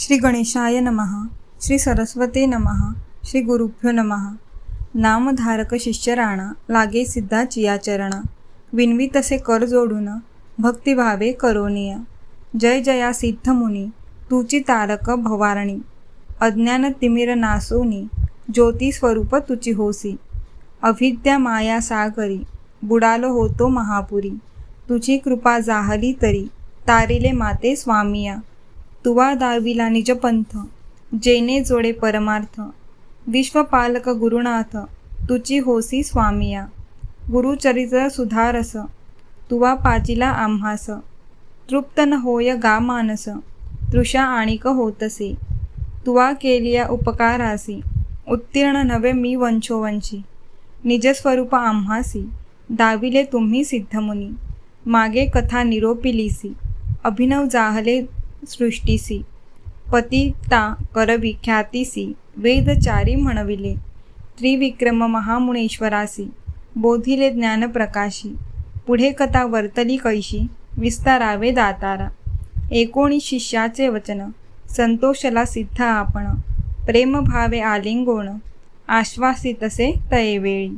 श्री गणेशाय नमः श्री सरस्वते नमः श्री गुरुभ्यो नमः. नामधारक शिष्यराणा लागे सिद्धा चियाचरणा विनवितसे विनवी तसे कर जोडून भक्तिभावे करोनिया जय जया सिद्धमुनी तुची तारक भवारणी. अज्ञान तिमिर नासोनी ज्योती स्वरूप तुची होसी. अभिद्या माया सागरी बुडालो होतो महापुरी. तुझी कृपा जाहली तरी तारिले माते स्वामिया. तुवा दाविला निजपंथ जेने जोडे परमार्थ विश्वपालक गुरुनाथ तुची होसी स्वामिया गुरुचरित्र सुधारस तुवा पाचिला आम्हास तृप्त न होय गा मानस तृषा आणिक होतसे तुवा केलिया उपकारासी उत्तीर्ण नवे मी वंशोवंशी निजस्वरूप आम्हासी दाविले तुम्ही सिद्धमुनी मागे कथा निरोपिलीसी अभिनव जाहले सृष्टीसी पतिता करवी ख्यातीसी वेदचारी म्हणविले. त्रिविक्रम महामुनेश्वरासी बोधिले ज्ञानप्रकाशी पुढे कथा वर्तली कैशी विस्तारावे दातारा. एकोणी शिष्याचे वचन संतोषला सिद्ध आपण प्रेमभावे आलिंगोण आश्वासितसे तयेवेळी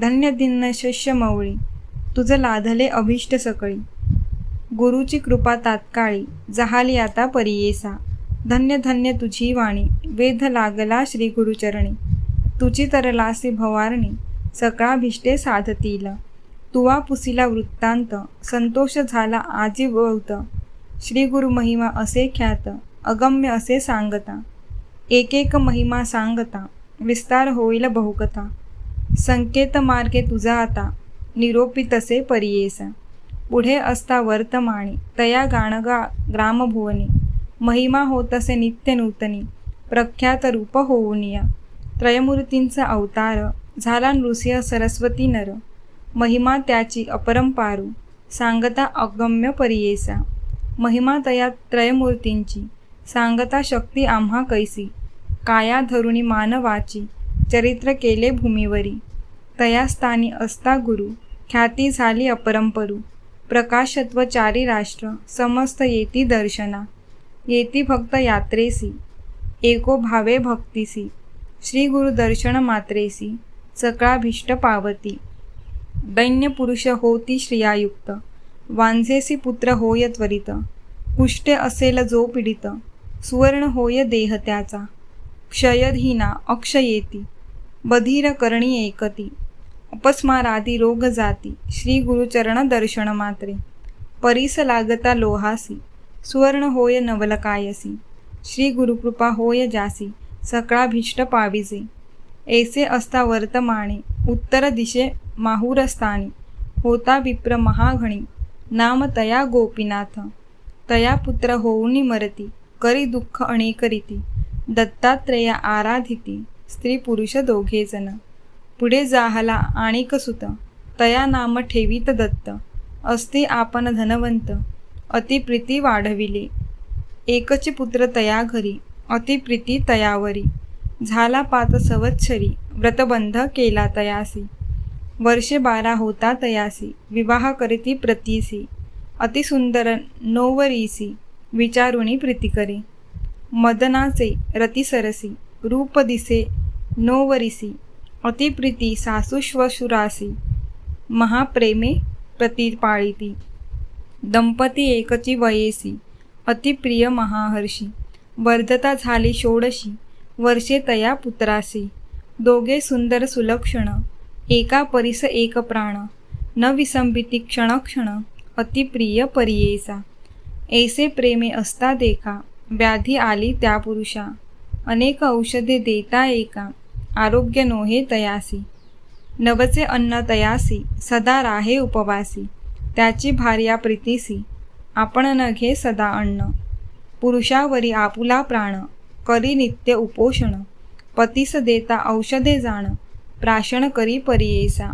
धन्य दिन्न शिष्य मवळी तुझं लाधले अभिष्ट सकळी. गुरुची कृपा तात्काळी. जहाली आता परियेसा. धन्य धन्य तुझी वाणी. वेध लागला श्री गुरुचरणी. तुझी तरलासी भवारणी. सकाळभिष्टे साधतील. तुवा पुसीला वृत्तांत. संतोष झाला आजी बहुत श्री गुरु महिमा असे ख्यात. अगम्य असे सांगता. एकेक महिमा सांगता. विस्तार होईल बहुकथा. संकेत मार्गे तुझा आता. निरोपी तसे परियेसा. पुढे असता वर्तमानी तया गाणगा ग्रामभुवनी महिमा होतसे नित्य नूतनी प्रख्यात रूप होऊनिया त्रयमूर्तींचा अवतार झाला नृसिंह सरस्वती नर महिमा त्याची अपरंपारू सांगता अगम्य परियेसा महिमा तया त्रयमूर्तींची सांगता शक्ती आम्हा कैसी काया धरुणी मानवाची चरित्र केले भूमीवरी तया स्थानी असता गुरु ख्याती झाली अपरंपरू प्रकाशत्व चारी राष्ट्र समस्त येती दर्शना. येती भक्त यात्रेसी. एको भावे भक्तीसी. श्री गुरु दर्शन मात्रेसी. सकळाभीष्ट पावती. दैन्य पुरुष होती श्रियायुक्त. वांझेसी पुत्र होय त्वरित. कुष्टे असेल जो पीडित. सुवर्ण होय देह त्याचा. क्षयधीना अक्षयेती. बधीर करणी एकती. अपस्मारादी रोग जाती श्री गुरुचरण दर्शन मात्रे परीस लागता लोहासी सुवर्ण होय नवलकायसी श्री गुरुकृपा होय जासी सकाळभिष्ट पाविजे। ऐसे असता वर्तमाने उत्तर दिशे माहुरस्थानी होता विप्र महाघणी नाम तया गोपीनाथ। तया पुत्र होऊनी मरती करी दुःख अनेकरीती दत्तात्रेया आराधिती स्त्री पुरुष दोघेजण पुढे जाहला आणिक सुत. तया नाम ठेवीत दत्त. असते आपण धनवंत. अतिप्रीती वाढविले. एकची पुत्र तया घरी. अतिप्रीती तयावरी. झाला पात संवत्सरी. व्रतबंध केला तयासी. वर्षे बारा होता तयासी. विवाह करीती प्रतीसी. अतिसुंदर नोवरीसी. विचारुणी प्रीती करे. मदनाचे रतिसरसी रूप दिसे नोवरिसी. अतिप्रीती सासूश्वशुरासी महाप्रेमे प्रतिपाळिती. दंपती एकची वयेसी. अतिप्रिय महाहर्षी. वर्धता झाली षोडशी. वर्षे तया पुत्रासी. दोघे सुंदर सुलक्षण. एका परिस एक प्राण. न विसंबिती क्षणक्षण अतिप्रिय परियेसा. ऐसे प्रेमे असता देखा. व्याधी आली त्या पुरुषा. अनेक औषधे देता एका. आरोग्य नोहे तयासी. नवचे अन्न तयासी सदा राहे उपवासी. त्याची भार्या प्रीतीसी. आपण न घे सदा अन्न. पुरुषावरी आपुला प्राण. करी नित्य उपोषण. पतीस देता औषधे जाण. प्राशन करी परियेसा.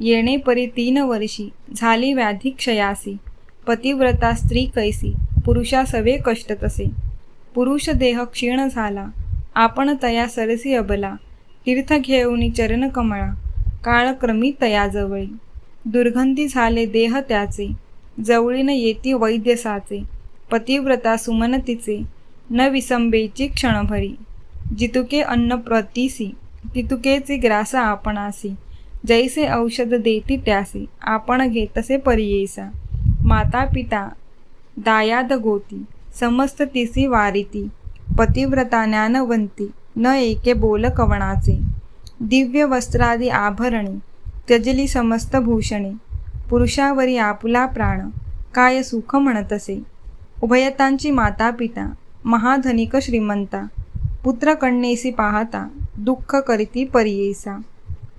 येणे परी तीन वर्षी. झाली व्याधी क्षयासी. पतिव्रता स्त्री कैसी. पुरुषा सवे कष्ट तसे. पुरुष देह क्षीण झाला. आपण तया सरसी अबला. तीर्थ घेऊनी चरण कमळा काळक्रमी तयाजवळी. दुर्गंधी झाले देह त्याचे जवळीन येती वैद्यसाचे पतिव्रता सुमनतीचे न विसंबेची क्षणभरी. जितुके अन्न प्रतिसी तितुकेचे ग्रास आपणासी. जैसे औषध देती त्यासी आपण घेतसे परियेसा. माता पिता दायाद गोती समस्त तिसी वारिती. पतिव्रता ज्ञानवंती. न एके बोल कवणाचे दिव्य वस्त्रादी आभरणे त्यजली समस्त भूषणे. पुरुषावरी आपुला प्राण काय सुख म्हणतसे. उभयतांची माता पिता महाधनिक श्रीमंता. पुत्रकन्येसी पाहता दुःख करीती परियेसा.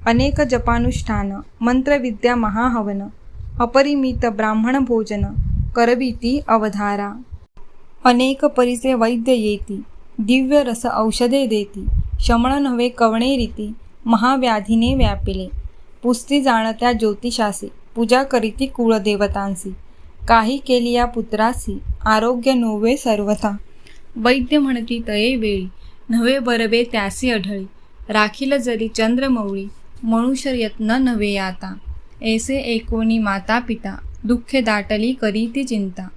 अनेक जपानुष्ठान मंत्रविद्या महाहवन. अपरिमित ब्राह्मण भोजन करविती अवधारा. अनेक परिचे वैद्य येती. दिव्य रस औषधे देती. शमण नव्हे कवणे रीती महाव्याधीने व्यापिले. पुस्ती जाणत्या ज्योतिषासी पूजा करीती कुळदेवतांसी. काही केली या पुत्रासी आरोग्य नोवे सर्वथा. वैद्य म्हणती तये वेळी नव्हे बरवे त्यासी आढळी. राखील जरी चंद्रमौळी मनुष्य यत्न नव्हे आता. ऐसे एकोणी माता पिता दुःखे दाटली करीती चिंता.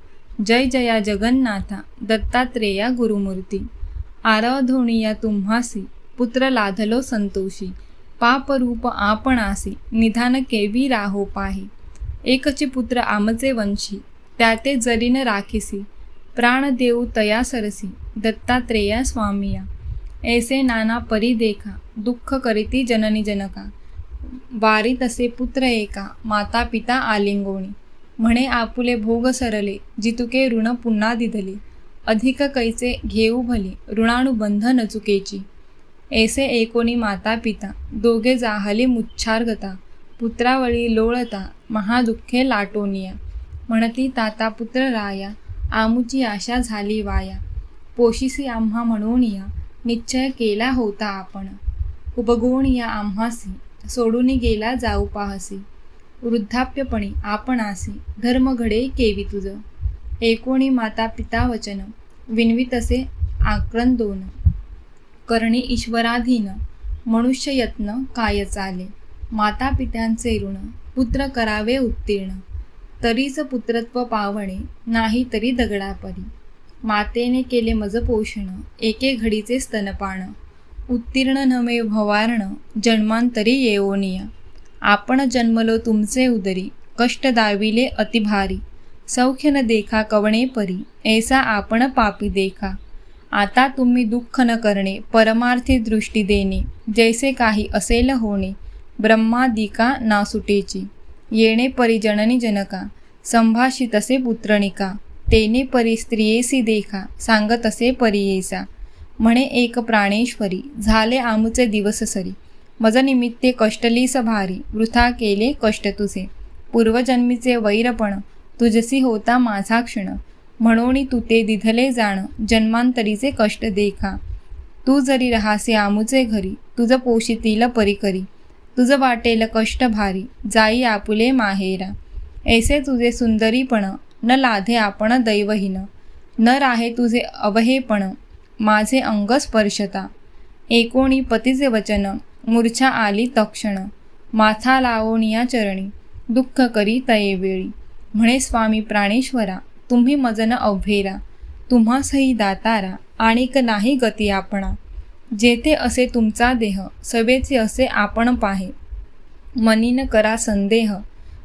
जय जया जगन्नाथा दत्तात्रेया गुरुमूर्ती. आराधोणिया तुम्हासी पुत्र लाधलो संतोषी. पापरूप आपणासी निधान केवी राहो पाही. एकचे पुत्र आमचे वंशी त्या ते जरीन राखीसी. प्राण देऊ तया सरसी दत्तात्रेया स्वामिया. ऐसे नाना परी देखा दुःख करीती जननी जनका. वारी तसे पुत्र एका माता पिता आलिंगोणी. म्हणे आपुले भोग सरले जितुके ऋण पुन्हा दिधले. अधिक कैचे घेऊ भले ऋणानुबंध चुकेची ऐसे एकोणी माता पिता दोघे जाहले मुच्छार्गता पुत्रावळी लोळता महादुःखे लाटोनिया. म्हणती ताता पुत्र राया आमुची आशा झाली वाया. पोशिसी आम्हा म्हणूनिया निश्चय केला होता आपण. उपगोणिया आम्हासी सोडून गेला जाऊ पाहसी. वृद्धाप्यपणी आपणासी धर्म घडे केवी तुझं. एकोणी माता पिता वचन विनवी तसे आक्रन दोन. करणे ईश्वराधीन मनुष्य यत्न काय चाले? माता पित्यांचे ऋण पुत्र करावे उत्तीर्ण. तरीच पुत्रत्व पावणे नाही तरी दगडापरी मातेने केले मज पोषण एके घडीचे स्तनपान उत्तीर्ण नमे भवारण जन्मांतरी येओनिया. आपण जन्मलो तुमचे उदरी कष्ट दाविले अतिभारी. सौख्य न देखा कवणे परी ऐसा आपण पापी देखा. आता तुम्ही दुःख न करणे परमार्थी दृष्टी देणे जैसे काही असेल होणे ब्रह्मादिका नासुटेची येणे परी जननी जनका संभाषितसे पुत्रणिका तेने परी स्त्रियेसी देखा सांगतसे परियेसा म्हणे एक प्राणेश्वरी झाले आमचे दिवस सरी. मज निमित्ते कष्टलीस भारी वृथा केले कष्ट तुझे. पूर्वजन्मीचे वैरपण तुझसी होता माझा क्षण. म्हणून तू ते दिधले जाण जन्मांतरीचे कष्ट देखा. तू जरी रहासे आमुचे घरी तुझं पोषितील परिकरी. तुझं वाटेल कष्ट भारी जाई आपुले माहेरा. ऐसे तुझे सुंदरीपण न लाधे आपण दैवहीन. न राहे तुझे अवहेपण माझे अंग स्पर्शता. एकोणी पतीचे वचन मूर्छा आली तक्षण. माथा लावोनिया चरणी दुःख करी तये वेळी. म्हणे स्वामी प्राणेश्वरा तुम्ही मजन अवभेरा तुम्हासही दातारा आणिक नाही गती आपणा. जेथे असे तुमचा देह सवेचे असे आपण पाहे. मनीन करा संदेह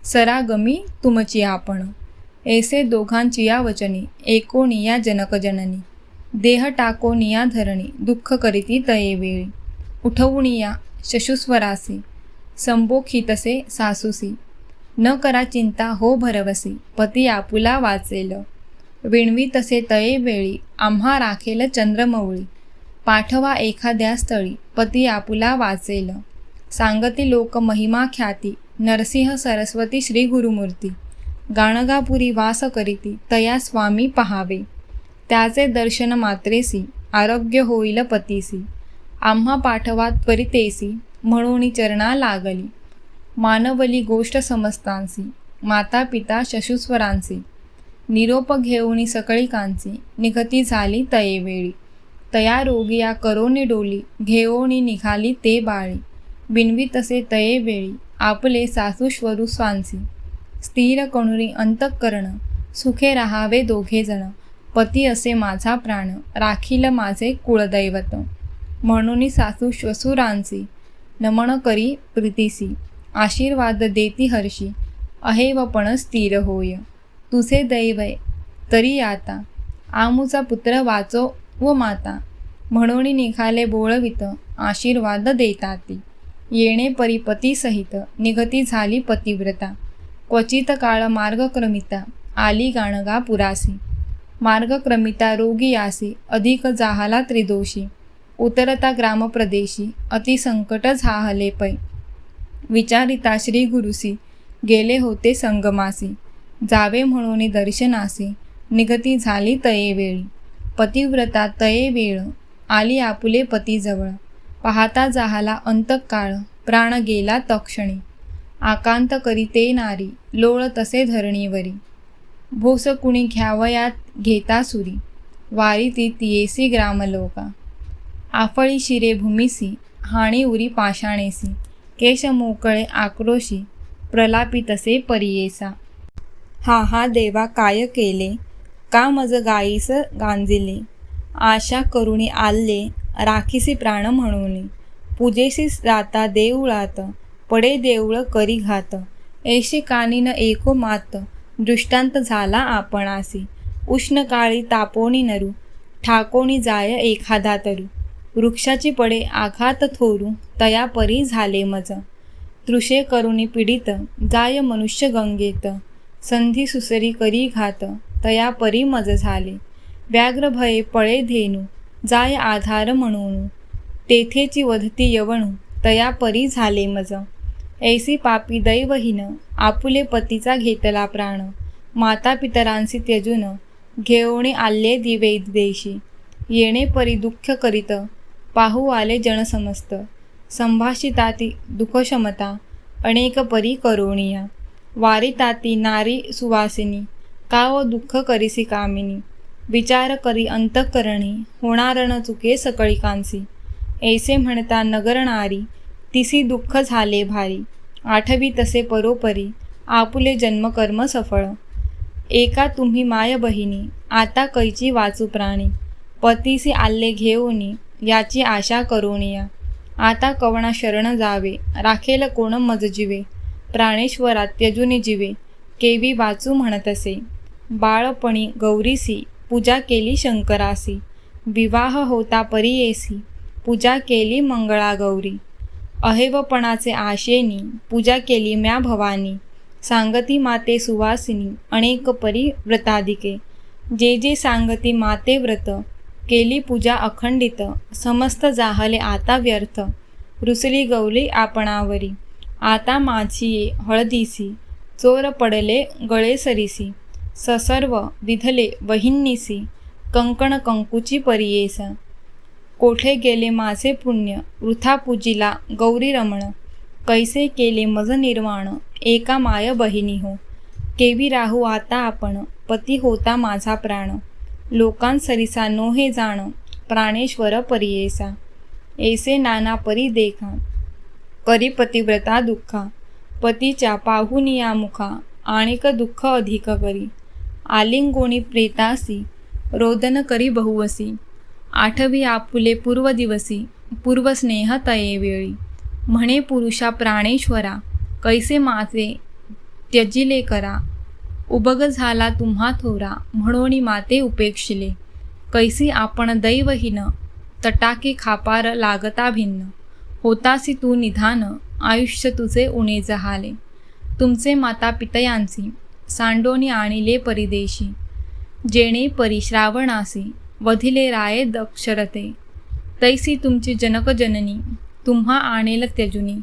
सरागमी तुमची आपण. ऐसे दोघांची या वचनी एकोनिया जनकजननी देह टाकोनिया धरणी दुःख करीती तये वेळी. या शशुस्वरासी संबोखितसे सासूसी. न करा चिंता हो भरवसी. पती आपुला वाचेल. विणवी तसे तये वेळी आम्हा राखेल चंद्रमौळी. पाठवा एखाद्या स्थळी पती आपुला वाचेल. सांगती लोक महिमा ख्याती नरसिंह सरस्वती श्री गुरुमूर्ती. गाणगापुरी वास करीती तया स्वामी पहावे. त्याचे दर्शन मात्रेसी आरोग्य होईल पतीसी. आम्हा पाठवा त्वरितेसी म्हणून चरणा लागली. मानवली गोष्ट समस्तांसी माता पिता शशुस्वरांसी निरोप घेऊनी सकळिकांची निघती झाली तयेवेळी. तया रोगिया करोनी डोली घेऊनी निघाली ते बाळी. बिनवी तसे तयेवेळी आपले सासू स्वांसी. स्थिर कणुरी अंतःकरण सुखे राहावे दोघे जण. पती असे माझा प्राण राखील माझे कुळदैवत. म्हणून सासू श्वसुरांची नमन करी प्रीतीसी. आशीर्वाद देती हर्षी. अहेव पण स्थिर होय. तुझे दैवय तरी आता आमूचा पुत्र वाचो व माता. म्हणून निघाले बोळवित आशीर्वाद देताती. येणे परिपती सहित निगती झाली पतिव्रता. क्वचित काळ मार्गक्रमिता आली गाणगा पुरासी. मार्गक्रमिता रोगी आसी अधिक जाहाला त्रिदोषी. उतरता ग्रामप्रदेशी अतिसंकट झाहले पै. विचारिता श्री गुरुसी. गेले होते संगमासी. जावे म्हणून दर्शनासी. निगती झाली तये वेळी. पतिव्रता तये वेळ. आली आपुले पतीजवळ. पाहता जाहाला अंतकाळ. प्राण गेला तक्षणी आकांत करी ते नारी. लोळ तसे धरणीवरी. भोस कुणी घ्यावयात घेता सुरी. वारी ती तियेसी ग्रामलोका. आफळी शिरे भूमिसी. हाणी उरी पाषाणेसी. केश मोकळे आक्रोशी प्रलापी तसे परियेसा. हा हा देवा काय केले? का मज गाईस गांजिले? आशा करुणी आल्ले राखीसी प्राण म्हणून. पूजेसी जाता देऊळात पडे देऊळ करी घात. ऐशी कानीन एको मात दृष्टांत झाला आपणासी. उष्ण काळी तापोणी नरू ठाकोणी जाय एखादा तरू वृक्षाची पडे आघात थोरू तया परी झाले मज. तृषे करुणी पीडित जाय मनुष्य गंगेत. संधी सुसरी करी घात तया परी मज झाले. व्याघ्र भये पळे धेनू जाय आधार म्हणून. तेथेची वधती यवणू तया परी झाले मज. ऐसी पापी दैवहीन आपुले पतीचा घेतला प्राण. माता पितरांसी त्यजून घेऊणे आले दिवे देशी. येणे परी दुःख करीत पाहू आले जनसमस्त. संभाषिताती दुःखक्षमता अनेक परी करोणिया। वारिताती नारी सुवासिनी का व दुःख करीसी कामिनी। विचार करी अंतकरणी होणार न चुके सकळिकांसी ऐसे म्हणता नगरणारी तिसी दुःख झाले भारी। आठवी तसे परोपरी आपुले जन्मकर्म सफळ। एका तुम्ही माय बहिणी आता कैची वाचू प्राणी? पतीसी आल्ले घेऊनी याची आशा करुणिया। आता कवणा शरण जावे? राखेल कोण मज जिवे? प्राणेश्वरा त्यजुनी जिवे. केवी वाचू म्हणतसे. बाळपणी गौरीसी पूजा केली शंकरासी. विवाह होता परियेसी पूजा केली मंगळागौरी अहेवपणाचे आशेनी पूजा केली म्या भवानी. सांगती माते सुवासिनी अनेक परी व्रताधिके. जे जे सांगती माते व्रत केली पूजा अखंडित. समस्त जाहले आता व्यर्थ. रुसली गवली आपणावरी. आता माझी हळदीसी. चोर पडले गळे सरीसी. ससर्व विधले वहिन्नीसी. कंकण कंकुची परियेसा. कोठे गेले माझे पुण्य? वृथा पूजिला गौरी रमण. कैसे केले मज निर्वाण? एका माय बहिणी हो केवी राहू आता आपण? पती होता माझा प्राण. लोकांसरिसा नोहे जाण प्राणेश्वर परियेसा. ऐसे नाना परी देखा करी पतिव्रता दुःखा. पतीच्या पाहुनिया मुखा आणिक दुःख अधिक करी. आलिंगोणी प्रेतासी रोदन करी बहुवसी. आठवी आपुले पूर्व दिवसी पूर्वस्नेह तये वेळी. म्हणे पुरुषा प्राणेश्वरा कैसे माझे त्यजिले करा. उबग झाला तुम्हा थोरा म्हणून माते उपेक्षिले. कैसी आपण दैवहीन तटाके खापार लागता भिन्न. होतासी तू निधान आयुष्य तुझे उणे जहाले. तुमचे माता पितयांची सांडोनी आणिले परिदेशी. जेणे परिश्रावणासी वधिले राये दक्षरते. तैसी तुमची जनकजननी तुम्हा आणेल त्यजुनी.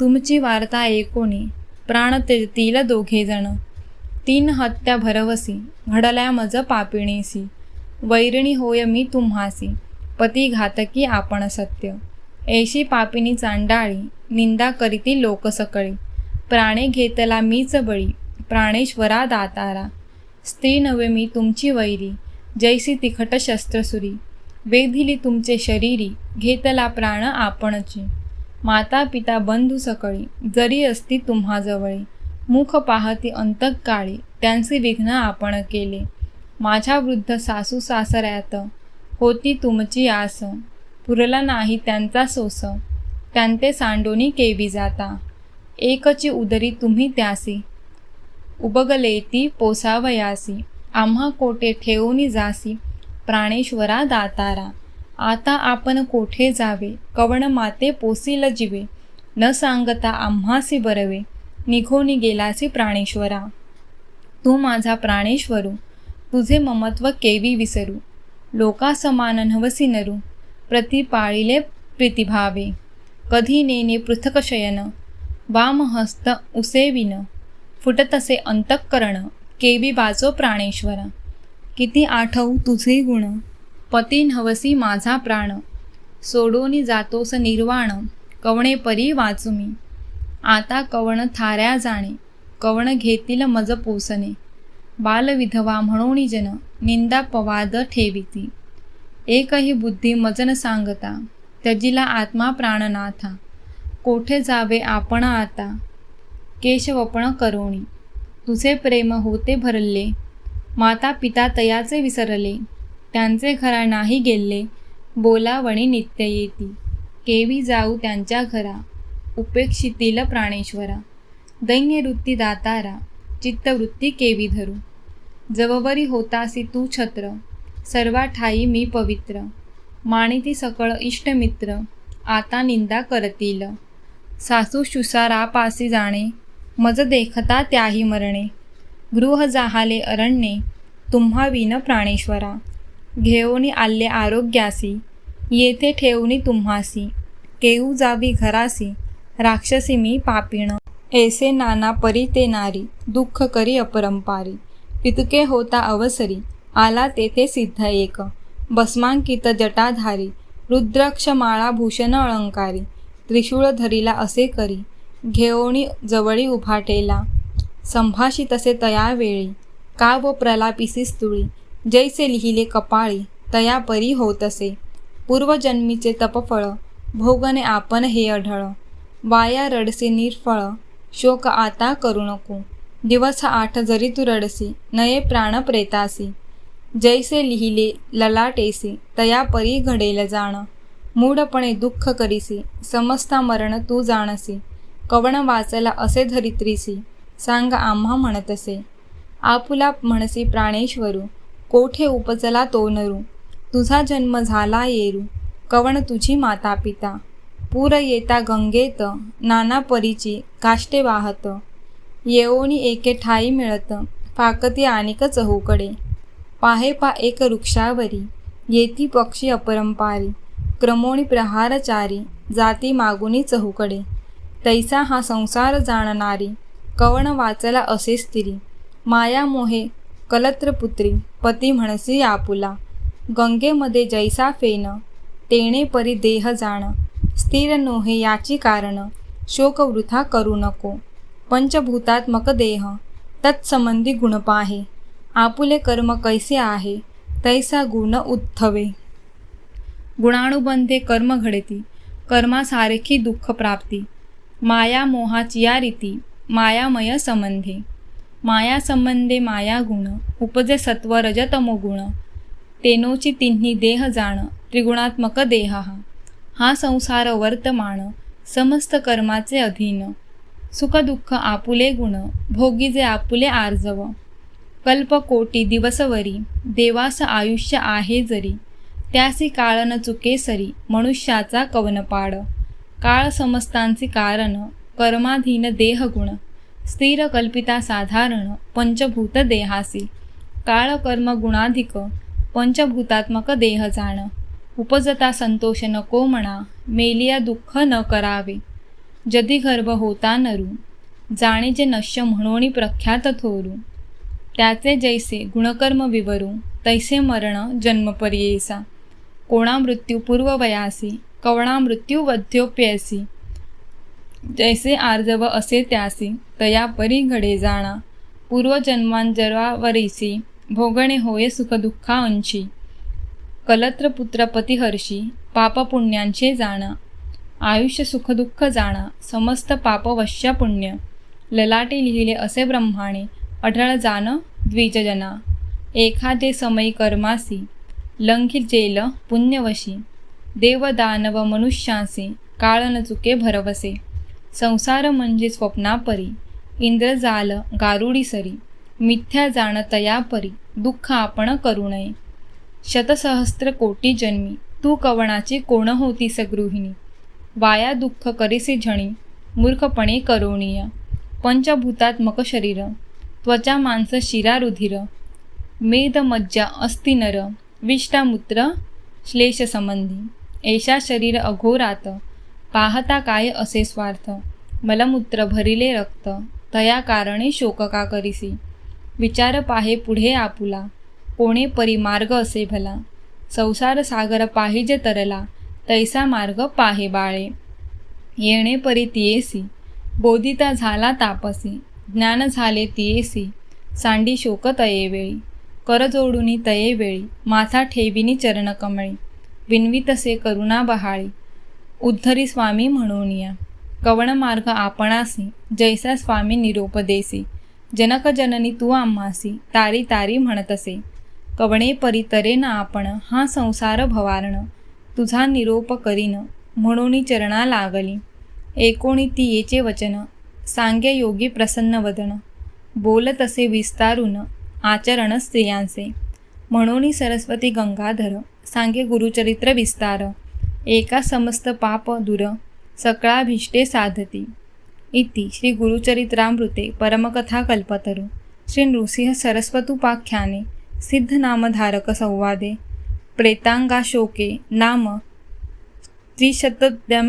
तुमची वार्ता एकोणी प्राण त्यजतील दोघे जण. तीन हत्या भरवसी घडल्या मज पापिणीसी. वैरिणी होय मी तुम्हासी पती घातकी आपण सत्य. ऐशी पापिनी चांडाळी निंदा करीती लोकसकळी. प्राणे घेतला मीच बळी प्राणेश्वरा दातारा. स्त्री नवे मी तुमची वैरी जैसी तिखट शस्त्रसुरी. वेधिली तुमचे शरीरी घेतला प्राण आपणची. माता पिता बंधू सकळी जरी असती तुम्हाजवळी. मुख पाहती अंतकाळी त्यांचे विघ्न आपण केले. माझ्या वृद्ध सासू सासऱ्यात होती तुमची आस. पुरला नाही त्यांचा सोस. त्यांते सांडोनी केवी जाता. एकची उदरी तुम्ही त्यासी. उबगले ती पोसावयासी. आम्हा कोठे ठेवून जासी? प्राणेश्वरा दातारा. आता आपण कोठे जावे? कवण माते पोसील जीवे. न सांगता आम्हासी बरवे. निघोनी गेलासी प्राणेश्वरा. तू माझा प्राणेश्वरू तुझे ममत्व केवी विसरू. लोकासमान नवसी नरू प्रतिपाळिले प्रीतिभावे. कधी नेने पृथक शयन वामहस्त उसेविन फुटतसे अंतःकरण केवी बाजो प्राणेश्वरा. किती आठवू तुझे गुण पती नवसी माझा प्राण. सोडोनी जातोस निर्वाण कवणे परी वाचू मी आता कवण थाऱ्या जाणे कवण घेतील मज पोसणे. बालविधवा म्हणून जन निंदा पवाद ठेविती. एकही बुद्धी मजन सांगता त्यजिला आत्मा प्राणनाथा कोठे जावे आपण आता? केशवपण करोणी. तुझे प्रेम होते भरले माता पिता तयाचे विसरले त्यांचे घरा नाही गेले बोलावणी नित्य येती. केवी जाऊ त्यांच्या घरा उपेक्षितील प्राणेश्वरा दैन्यवृत्ती दातारा चित्तवृत्ती केवी धरू जववरी होतासी तू छत्र सर्वा ठाई मी पवित्र. माणिती सकळ इष्टमित्र आता निंदा करतील. सासू शुसारापासी जाणे मज देखता त्याही मरणे. गृह जाहाले अरण्ये तुम्हा विन प्राणेश्वरा. घेऊनी आले आरोग्यासी येथे ठेवणी तुम्हासी. केऊ जावी घरासी राक्षसी मी पापिण. ऐसे नाना परी ते नारी दुःख करी अपरंपारी. पितके होता अवसरी आला तेथे सिद्ध एक. भस्मांकित जटाधारी रुद्राक्षमाळा भूषण अलंकारी. त्रिशूळ धरीला असे करी घेवणी जवळी उभाटेला संभाषी तसे तया वेळी का व प्रलापिसी स्तुळी जैसे लिहिले कपाळी तया परी होतसे पूर्वजन्मीचे तपफळ भोगने आपण हे अढळ. वाया रडसे निर्फळ. शोक आता करू नको. दिवस आठ जरी तू रडसी नये प्राण प्रेतासी. जैसे लिहिले ललाटेसी तया परी घडेल जाण. मूढपणे दुःख करीसी समस्ता मरण तू जाणसी. कवण वाचला असे धरित्रीसी सांग आम्हा म्हणतसे. आपुला म्हणसी प्राणेश्वरू कोठे उपजला तो नरू. तुझा जन्म झाला येरू कवण तुझी माता पिता पूर येता गंगेत नाना परीची काष्टे वाहत. येऊनी एके ठाई मिळत पाकती आणिक चहूकडे पाहे पा एक वृक्षावरी येती पक्षी अपरंपारी. क्रमोणी प्रहारचारी जाती मागुनी चहूकडे तैसा हा संसार जाणणारी कवण वाचला असे स्त्री. माया मोहे कलत्रपुत्री पती म्हणसी आपुला. गंगेमध्ये जैसा फेन तेणे परी देह जाण. स्थिर नोहे याची कारण. शोक वृथा करू नको. पंचभूतात्मक देह तत्संबंधी गुण पाहे आपुले कर्म कैसे आहे? तैसा गुण उत्थवे. गुणानुबंधे कर्म घडती. कर्मासारखी दुःख प्राप्ती. माया मोहाची या रीती. मायामय संबंधे. माया संबंधे माया गुण. उपजे सत्व रजतमो गुण. तेनोची तिन्ही देह जाण. त्रिगुणात्मक देह हा हा संसार वर्तमान समस्त कर्माचे अधीन. सुखदुःख आपुले गुण भोगीजे आपुले आर्जव. कल्पकोटी दिवसवरी देवास आयुष्य आहे जरी. त्यासी काळ न चुके सरी मनुष्याचा कवनपाड. काळ समस्तांचे कारण कर्माधीन देहगुण स्थिर कल्पिता साधारण पंचभूत देहासी. काळ कर्म गुणाधिक पंचभूतात्मक देह जाण. उपजता संतोष नको म्हणा मेलिया दुःख न करावे. जदी गर्भ होता नरू जाणे जे नश्य म्हणून प्रख्यात थोरू. त्याचे जैसे गुणकर्म विवरू तैसे मरण जन्मपर्येसा कोणा मृत्यू पूर्ववयासी कवणा मृत्यू वध्योप्यसी. जैसे आर्जव असे त्यासी तया परी घडे जाणा. पूर्वजन्मांजरावरीसी भोगणे होय सुखदुःखा अंशी कलत्रपुत्र पतिहर्षी पापपुण्यांचे जाणा आयुष्य सुखदुःख जाणा समस्त पापवश्य पुण्य ललाटे लिहिले असे ब्रह्माणे अढळ जाण द्विजजना. एखादे समयी कर्मासी लंघित जेल पुण्यवशी. देवदानव दानव काळन काळ न चुके भरवसे. संसार म्हणजे स्वप्नापरी इंद्रजाल गारुडी सरी. मिथ्या जाण तयापरी दुःख आपण करू नये. शतसहस्त्र कोटी जन्मी. तू कवणाची कोण होती सगृहिणी? वाया दुःख करीसे झणी मूर्खपणे करोणीय. पंचभूतात्मक शरीर त्वचा मांस शिरा रुधिर. मेद मज्जा अस्ति नर विष्टामूत्र श्लेष संबंधी. ऐशा शरीर अघोरात पाहता काय असे स्वार्थ? मलमूत्र भरिले रक्त तया कारणे शोक का करीसी. विचार पाहे पुढे आपुला. कोणे परिमार्ग असे भला. संसार सागर पाहिजे तरला तैसा मार्ग पाहे बाळे. येणे परी तियेसी बोधिता झाला तापसी ज्ञान झाले तियेसी सांडी शोक तयेवेळी कर जोडुनी तयेवेळी माथा ठेविनी चरण कमळी. विनवितसे करुणा बहाळी उद्धरी स्वामी म्हणूनिया कवण मार्ग आपणासी जैसा स्वामी निरोपदेसी जनक जननी तू आम्हासी तारी तारी म्हणतसे कवणे परितरेन आपण हा संसार भवारण तुझा निरोप करीन म्हणून चरणा लागली. एकोणी ती येचे वचन सांगे योगी प्रसन्न वदन बोल तसे विस्तारून आचरण स्त्रियांचे. म्हणून सरस्वती गंगाधर सांगे गुरुचरित्र विस्तार एका समस्त पाप दूर सकळाभीष्टे साधती. इति श्री गुरुचरित्रामृते परमकथा कल्पतरू. श्री नृसिंह सरस्वतुपाख्याने सिद्धनामधारक संवादे. प्रेतांगाशोके नाम.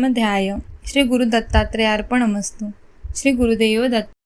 ध्याय श्री गुरुदत्तात्रेयार्पणमस्तु श्री गुरुदेव दत्त